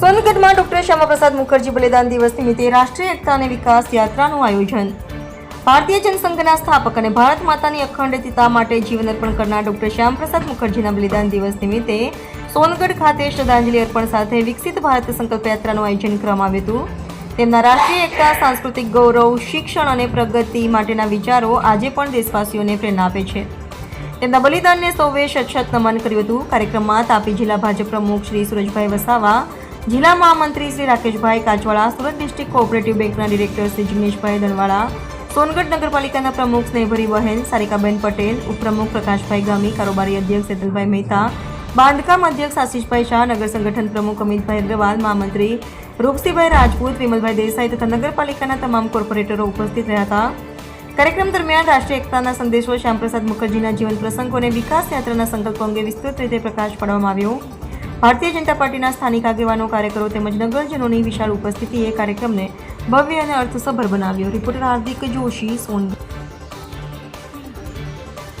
શ્યામપ્રસાદ મુખર્જી બલિદાન દિવસ નિમિત્તે રાષ્ટ્રીય એકતા અને વિકાસ યાત્રાનું આયોજન. ભારતીય જનસંઘના સ્થાપક અને ભારત માતાની અખંડિતતા માટે જીવન અર્પણ કરનાર ડોક્ટર શ્યામપ્રસાદ મુખર્જીના બલિદાન દિવસ નિમિત્તે સોનગઢ ખાતે શ્રદ્ધાંજલિ અર્પણ સાથે વિકસિત ભારત સંકલ્પ યાત્રાનું આયોજન કરવામાં આવ્યું હતું. તેમના રાષ્ટ્રીય એકતા, સાંસ્કૃતિક ગૌરવ, શિક્ષણ અને પ્રગતિ માટેના વિચારો આજે પણ દેશવાસીઓને પ્રેરણા આપે છે. તેમના બલિદાનને સૌએ સચત નમન કર્યું હતું. કાર્યક્રમમાં તાપી જિલ્લા ભાજપ પ્રમુખ શ્રી સુરજભાઈ વસાવા જિલ્લા મહામંત્રી શ્રી રાકેશભાઈ કાચવાળા સુરત ડિસ્ટ્રિક્ટ કોઓપરેટિવ બેંકના ડિરેક્ટર શ્રી જિગ્નેશભાઈ દલવાળા સોનગઢ નગરપાલિકાના પ્રમુખ સ્નેહભરી બહેન સારિકાબેન પટેલ, ઉપપ્રમુખ પ્રકાશભાઈ ગામી, કારોબારી અધ્યક્ષ સેતલભાઈ મહેતા, બાંધકામ અધ્યક્ષ આશીષભાઈ શાહ, નગર સંગઠન પ્રમુખ અમિતભાઈ અગ્રવાલ, મહામંત્રી રૂપસિંહભાઈ રાજપૂત, વિમલભાઈ દેસાઈ તથા નગરપાલિકાના તમામ કોર્પોરેટરો ઉપસ્થિત રહ્યા હતા. કાર્યક્રમ દરમિયાન રાષ્ટ્રીય એકતાના સંદેશો શ્યામપ્રસાદ મુખર્જીના જીવન પ્રસંગો અને વિકાસ યાત્રાના સંકલ્પો અંગે વિસ્તૃત રીતે પ્રકાશ પાડવામાં આવ્યો. ભારતીય જનતા પાર્ટીના સ્થાનિક આગેવાનો, કાર્યકરો તેમજ નગરજનોની વિશાળ ઉપસ્થિતિએ કાર્યક્રમને ભવ્ય અને અર્થસભર બનાવ્યો. રિપોર્ટર હાર્દિક જોશી, સોનગઢ.